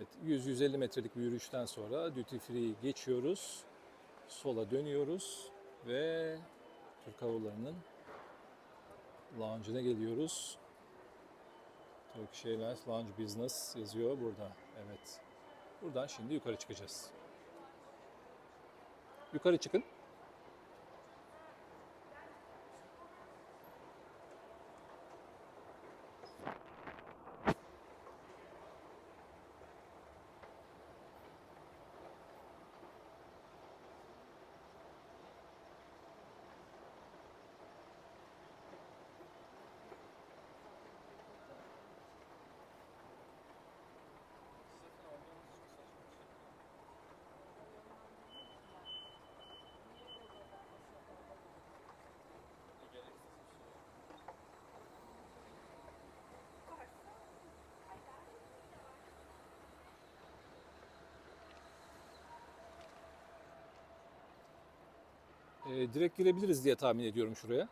Evet, 100-150 metrelik bir yürüyüşten sonra Duty Free'yi geçiyoruz. Sola dönüyoruz ve Türk Hava Yolları'nın lounge'ına geliyoruz. Turkish Airlines Lounge Business yazıyor burada. Evet. Buradan şimdi yukarı çıkacağız. Yukarı çıkın. Ee, direkt girebiliriz diye tahmin ediyorum şuraya.